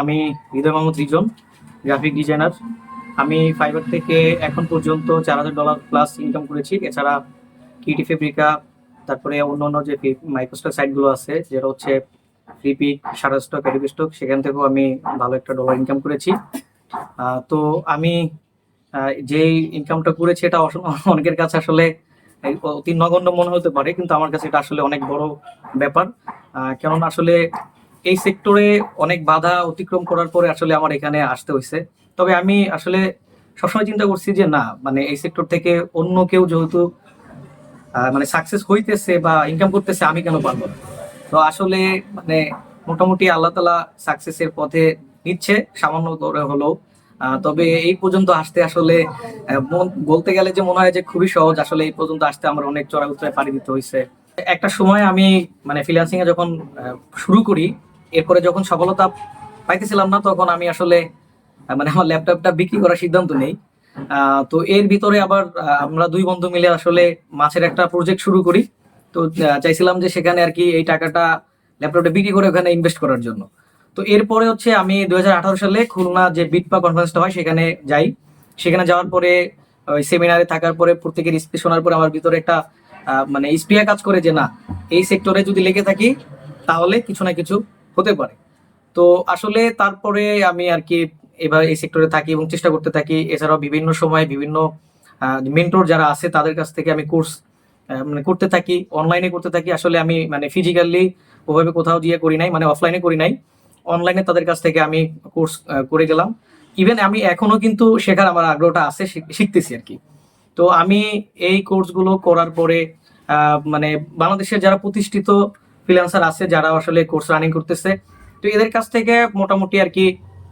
আমি Hridoy Mohammad Rizon graphic designer আমি Fiverr থেকে এখন পর্যন্ত চার হাজার ডলার প্লাস ইনকাম করেছি। এছাড়া কিটি ফেব্রিকা তারপরে অন্য অন্য যে মাইক্রোস্টক সাইটগুলো আছে, যেটা হচ্ছে Freepik Shutterstock Adobe stock সেখান থেকেও আমি ভালো একটা ডলার ইনকাম করেছি। তো আমি যেই ইনকামটা করেছি, এটা অনেকের কাছে আসলে অতি নগণ্য মনে হতে পারে, কিন্তু আমার কাছে এটা আসলে অনেক বড় ব্যাপার। কেননা আসলে এই সেক্টরে অনেক বাধা অতিক্রম করার পরে আসলে আমার এখানে আসতে হয়েছে তবে আমি আসলে সবসময় চিন্তা করছি যে না মানে এই সেক্টর থেকে অন্য কেউ যেহেতু মানে সাকসেস হইতেছে বা ইনকাম করতেছে, আমি কেন পারব না? তো আসলে মানে মোটামুটি আল্লাহ তালা সাকসেসের পথে নিচ্ছে, সামান্য করে হলেও। তবে এই পর্যন্ত আসতে আসলে বলতে গেলে যে মনে হয় যে খুবই সহজ, আসলে এই পর্যন্ত আসতে আমার অনেক চড়া উত্তরায় পাড়ি দিতে হয়েছে একটা সময় আমি মানে ফ্রিল্যান্সিং এ যখন শুরু করি এরপরে যখন সফলতা পাইতেছিলাম না, তখন আমি আসলে মানে আমার ল্যাপটপটা বিক্রি করার সিদ্ধান্ত নেই। তো এর ভিতরে আবার আমরা দুই বন্ধু মিলে আসলে মাছের একটা প্রজেক্ট শুরু করি। তো চাইছিলাম যে সেখানে আর কি এই টাকাটা ল্যাপটপটা বিক্রি করে ওখানে ইনভেস্ট করার জন্য। তো এরপরে হচ্ছে আমি দুই হাজার আঠারো সালে খুলনা যে বিটপা কনফারেন্সটা হয়, সেখানে যাই। সেখানে যাওয়ার পরে, ওই সেমিনারে থাকার পরে, প্রত্যেকের স্পিচ শোনার পরে আমার ভিতরে একটা মানে স্প্রিয়া কাজ করে যে না, এই সেক্টরে যদি লেগে থাকি, তাহলে কিছু না কিছু হতে পারে। তো আসলে তারপরে আমি আর কি এবার এই সেক্টরে থাকি এবং চেষ্টা করতে থাকি। এছাড়াও বিভিন্ন সময় বিভিন্ন মেন্টর যারা আছে তাদের কাছ থেকে আমি কোর্স মানে করতে থাকি অনলাইনে করতে থাকি। আসলে আমি মানে ফিজিক্যালি ওভাবে কোথাও গিয়ে করি নাই মানে অফলাইনে করি নাই। অনলাইনে তাদের কাছ থেকে আমি কোর্স করে গেলাম। ইভেন আমি এখনও কিন্তু শেখার আমার আগ্রহটা আছে শিখ- শিখতেছি আর কি। তো আমি এই কোর্সগুলো করার পরে মানে বাংলাদেশের যারা প্রতিষ্ঠিত ফ্রিল্যান্সার আছে যারা আসলে কোর্স রানিং করতেছে। তো এদের কাছ থেকে মোটামুটি আর কি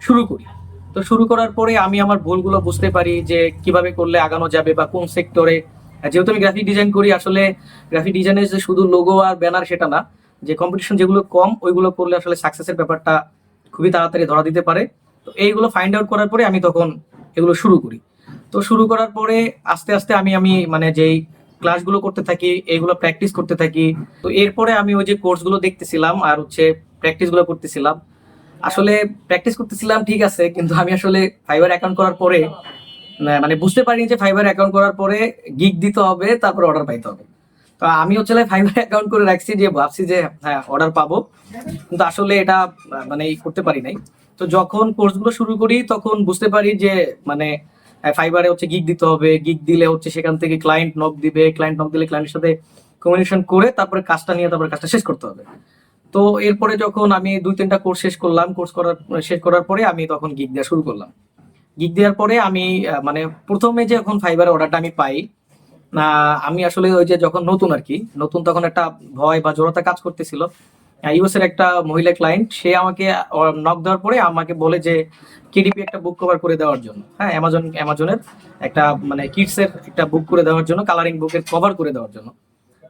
শুরু করি। তো শুরু করার পরে আমি আমার ভুলগুলো বুঝতে পারি যে কীভাবে করলে আগানো যাবে বা কোন সেক্টরে যেহেতু আমি গ্রাফিক ডিজাইন করি, আসলে গ্রাফিক ডিজাইনের যে শুধু লোগো আর ব্যানার সেটা না, যে কম্পিটিশন যেগুলো কম, ওইগুলো করলে আসলে সাকসেসের ব্যাপারটা খুবই তাড়াতাড়ি ধরা দিতে পারে। তো এইগুলো ফাইন্ড আউট করার পরে আমি তখন এগুলো শুরু করি। তো শুরু করার পরে আস্তে আস্তে আমি আমি মানে যেই ক্লাসগুলো করতে থাকি এইগুলো প্র্যাকটিস করতে থাকি। তো এরপরে আমি ওই যে কোর্সগুলো দেখতেছিলাম আর হচ্ছে প্র্যাকটিসগুলো করতেছিলাম। আসলে প্র্যাকটিস করতেছিলাম ঠিক আছে, কিন্তু আমি আসলে ফাইবার অ্যাকাউন্ট করার পরে মানে বুঝতে পারিনি যে ফাইবার অ্যাকাউন্ট করার পরে গিগ দিতে হবে, তারপর অর্ডার পাইতে হবে। তো আমি হচ্ছে ফাইবার অ্যাকাউন্ট করে রাখছি যে, ভাবছি যে হ্যাঁ অর্ডার পাবো। কিন্তু আসলে এটা মানে করতে পারি নাই। তো যখন কোর্সগুলো শুরু করি, তখন বুঝতে পারি যে মানে ফাইবারে হচ্ছে গিগ দিতে হবে গিগ দিলে হচ্ছে সেখান থেকে ক্লায়েন্ট নক দিবে ক্লায়েন্ট নক দিলে ক্লায়েন্টের সাথে কমিউনিকেশন করে তারপরে কাজটা নিয়ে তারপরে কাজটা শেষ করতে হবে। তো এরপরে যখন আমি দুই তিনটা কোর্স শেষ করলাম কোর্স করার, শেষ করার পরে আমি তখন গিগ দেওয়া শুরু করলাম। গিগ দেওয়ার পরে আমি মানে প্রথমে যে এখন ফাইবার অর্ডারটা আমি পাই আমি আসলে ওই যে যখন নতুন আর কি, নতুন তখন একটা ভয় বা জড়তা কাজ করতেছিল। ইউএস এর একটা মহিলা ক্লায়েন্ট সে আমাকে নক দেওয়ার পরে আমাকে বলে যে কেডিপি একটা বুক কভার করে দেওয়ার জন্য। হ্যাঁ অ্যামাজন অ্যামাজনের একটা মানে কিডস এর একটা বুক করে দেওয়ার জন্য কালারিং বুকের কভার করে দেওয়ার জন্য।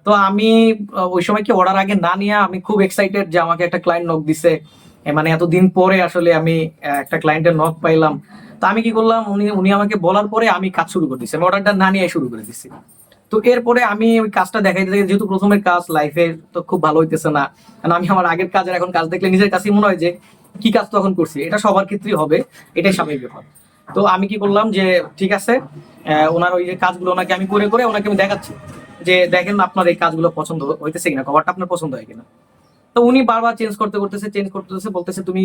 তো আমি ওই সময় কি অর্ডার আগে না নিয়ে আমি খুব এক্সাইটেড যে আমাকে একটা ক্লায়েন্ট নক দিছে। মানে এতদিন পরে আসলে আমি একটা ক্লায়েন্টের নক পাইলাম। তো আমি কি করলাম, উনি উনি আমাকে বলার পরে আমি কাজ শুরু করে দিচ্ছি আমি অর্ডারটা না নিয়ে শুরু করে দিচ্ছি তো এরপরে আমি ওই কাজটা দেখাইতে থাকি। যেহেতু প্রথমের কাজ লাইফে তো খুব ভালো হইতেছে না। কারণ আমি আমার আগের কাজের এখন কাজ দেখলে নিজের কাছেই মনে হয় যে, কি কাজ তখন করছি? এটা সবার ক্ষেত্রেই হবে, এটাই স্বাভাবিক ব্যাপার। তো আমি কি করলাম যে, ঠিক আছে ওনার ওই কাজগুলো ওনাকে আমি করে করে ওনাকে আমি দেখাচ্ছি যে, দেখেন আপনার এই কাজগুলো পছন্দ হইতেছে কিনা কভারটা আপনার পছন্দ হয় কিনা। তো উনি বারবার চেঞ্জ করতে, করতেছে চেঞ্জ করতেছে, বলতেছে, তুমি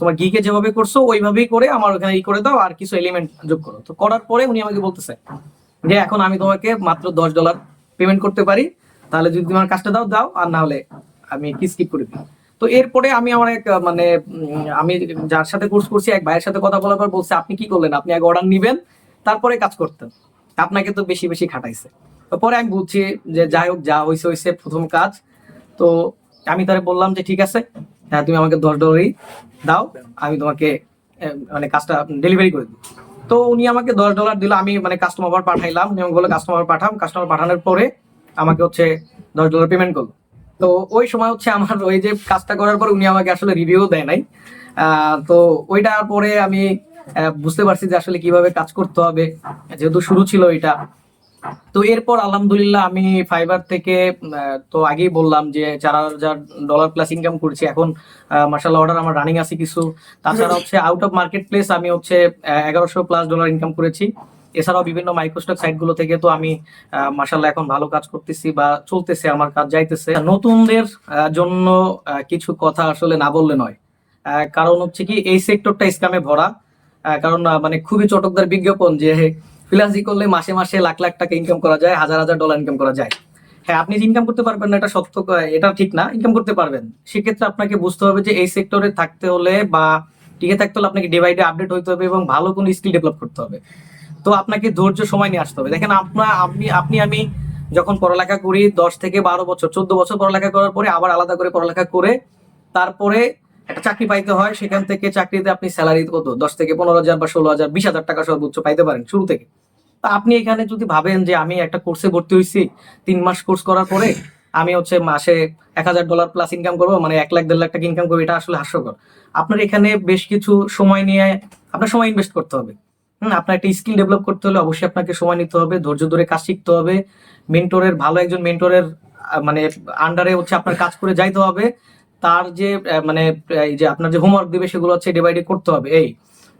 তোমার গিকে যেভাবে করছ, ওইভাবেই করে আমার ওখানে ই করে দাও, আর কিছু এলিমেন্ট যোগ করো। তো করার পরে উনি আমাকে বলতেছে যে এখন আমি তোমাকে মাত্র দশ ডলার পেমেন্ট করতে পারি, তাহলে যদি তোমার কাজটা দাও দাও, আর না হলে আমি কি স্কিপ করে দিই। তো এরপরে আমি আমার এক মানে আমি যার সাথে কোর্স করছি, এক ভাইয়ের সাথে কথা বলার পর বলছে, আপনি কি করলেন? আপনি এক অর্ডার নিবেন, তারপরে কাজ করতেন। আপনাকে তো বেশি বেশি খাটাইছে। তো পরে আমি বুঝছি যে যাই হোক, যা হয়েছে হয়েছে প্রথম কাজ। তো আমি তারে বললাম যে, ঠিক আছে হ্যাঁ তুমি আমাকে দশ ডলারই দাও, আমি তোমাকে মানে কাজটা ডেলিভারি করে দিই। তো উনি আমাকে দশ ডলার দিল। আমি মানে কাস্টমার পাঠাইলাম আমাকে বলে কাস্টমার পাঠাম। কাস্টমার পাঠানোর পরে আমাকে হচ্ছে দশ ডলার পেমেন্ট করল। তো ওই সময় হচ্ছে আমার ওই যে কাজটা করার পর উনি আমাকে আসলে রিভিউ দেয় নাই। তো ওইটার পরে আমি বুঝতে পারছি যে আসলে কীভাবে কাজ করতে হবে। যেহেতু শুরু ছিল এটা তো এরপর আলহামদুলিল্লাহ আমি ফাইবার থেকে তো আগেই বললাম যে চার হাজার ডলার প্লাস ইনকাম করছি। এখন মার্শাল অর্ডার আমার রানিং আছে কিছু। তাছাড়া হচ্ছে আউট অফ মার্কেট প্লেস আমি হচ্ছে এগারোশো প্লাস ডলার ইনকাম করেছি। এছাড়াও বিভিন্ন মাইক্রোস্টক সাইটগুলো থেকে তো আমি মার্শাল্লাহ এখন ভালো কাজ করতেছি বা চলতেছে, আমার কাজ যাইতেছে। নতুনদের জন্য কিছু কথা আসলে না বললে নয়। কারণ হচ্ছে কি, এই সেক্টরটা স্ক্যামে ভরা। কারণ মানে খুবই চটকদার বিজ্ঞাপন যে ফ্রিল্যান্সিং করলে মাসে মাসে লাখ লাখ টাকা ইনকাম করা যায়, হাজার হাজার ডলার ইনকাম করা যায়। হ্যাঁ আপনি যে ইনকাম করতে পারবেন না, এটা সত্য, এটা ঠিক না ইনকাম করতে পারবেন। সেক্ষেত্রে আপনাকে বুঝতে হবে যে এই সেক্টরে থাকতে হলে বা টিকে থাকতে হলে আপনাকে ডে বাই ডে আপডেট হতে হবে এবং ভালো কোনো স্কিল ডেভেলপ করতে হবে। তো আপনাকে ধৈর্য, সময় নিয়ে আসতে হবে। দেখেন আপনার আপনি আপনি, আমি যখন পড়ালেখা করি, দশ থেকে বারো বছর, চোদ্দ বছর পড়ালেখা করার পরে আবার আলাদা করে পড়ালেখা করে তারপরে একটা চাকরি পাইতে হয়। সেখান থেকে চাকরিতে আপনি স্যালারি কত? দশ থেকে পনেরো হাজার বা ষোলো হাজার, বিশ হাজার টাকা সর্বোচ্চ পাইতে পারেন শুরু থেকে। আপনি এখানে যদি ভাবেন যে আমি একটা কোর্সে ভর্তি হয়েছি তিন মাস কোর্স করার পরে আমি হচ্ছে মাসে এক হাজার ডলার প্লাস ইনকাম করব মানে এক লাখ, দেড় লাখ টাকা ইনকাম করব, এটা আসলে হাস্যকর। আপনার এখানে বেশ কিছু সময় নিয়ে আপনার সময় ইনভেস্ট করতে হবে। হম, আপনার একটা স্কিল ডেভেলপ করতে হলে অবশ্যই আপনাকে সময় নিতে হবে, ধৈর্য ধরে কাজ শিখতে হবে। মেন্টরের ভালো একজন মেন্টরের মানে আন্ডারে হচ্ছে আপনার কাজ করে যাইতে হবে। তার যে মানে এই যে আপনার যে হোমওয়ার্ক দিবে সেগুলো হচ্ছে ডে বাই ডে করতে হবে। এই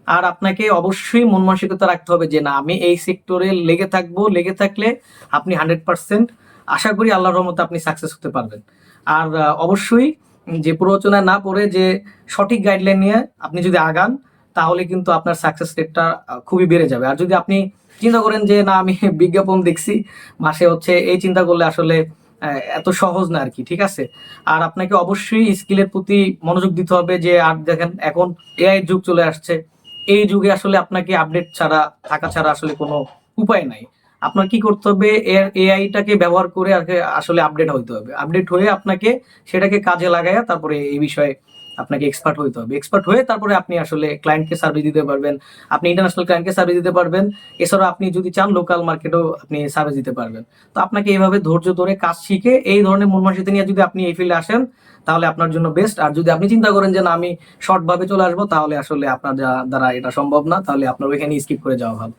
আর আপনাকে অবশ্যই মন মানসিকতা রাখতে হবে যে না, আমি এই সেক্টরে লেগে থাকব, লেগে থাকলে আপনি হান্ড্রেড পার্সেন্ট আশা করি আল্লাহর রহমতে আপনি সাকসেস হতে পারবেন। আর অবশ্যই যে প্ররোচনা না পড়ে যে সঠিক গাইডলাইন নিয়ে আপনি যদি আগান, তাহলে কিন্তু আপনার সাকসেস রেটটা খুবই বেড়ে যাবে। আর যদি আপনি চিন্তা করেন যে না, আমি বিজ্ঞাপন দেখছি, মাসে হচ্ছে এই চিন্তা করলে আসলে এত সহজ না আর কি, ঠিক আছে? আর আপনাকে অবশ্যই স্কিলের প্রতি মনোযোগ দিতে হবে যে, আর দেখেন এখন এআই যুগ চলে আসছে। এই যুগে আসলে আপনাকে আপডেট ছাড়া, থাকা ছাড়া আসলে কোনো উপায় নাই। আপনার কি করতে হবে? এর এআইটাকে ব্যবহার করে আসলে আপডেট হইতে হবে। আপডেট হয়ে আপনাকে সেটাকে কাজে লাগায়া তারপরে এই বিষয়ে আপনাকে এক্সপার্ট হইতে হবে। এক্সপার্ট হয়ে তারপরে আপনি আসলে ক্লায়েন্টকে সার্ভিস দিতে পারবেন। আপনি ইন্টারন্যাশনাল ক্লায়েন্টকে সার্ভিস দিতে পারবেন। এছাড়াও আপনি যদি চান লোকাল মার্কেটেও আপনি সার্ভিস দিতে পারবেন। তো আপনাকে এইভাবে ধৈর্য ধরে কাজ শিখে এই ধরনের মন নিয়ে যদি আপনি এই ফিল্ডে আসেন তাহলে আপনার জন্য বেস্ট আর যদি আপনি চিন্তা করেন যে না, আমি শর্ট ভাবে চলে আসব, তাহলে আসলে আপনার দ্বারা এটা সম্ভব না, তাহলে আপনার ওইখানে স্কিপ করে যাওয়া ভালো।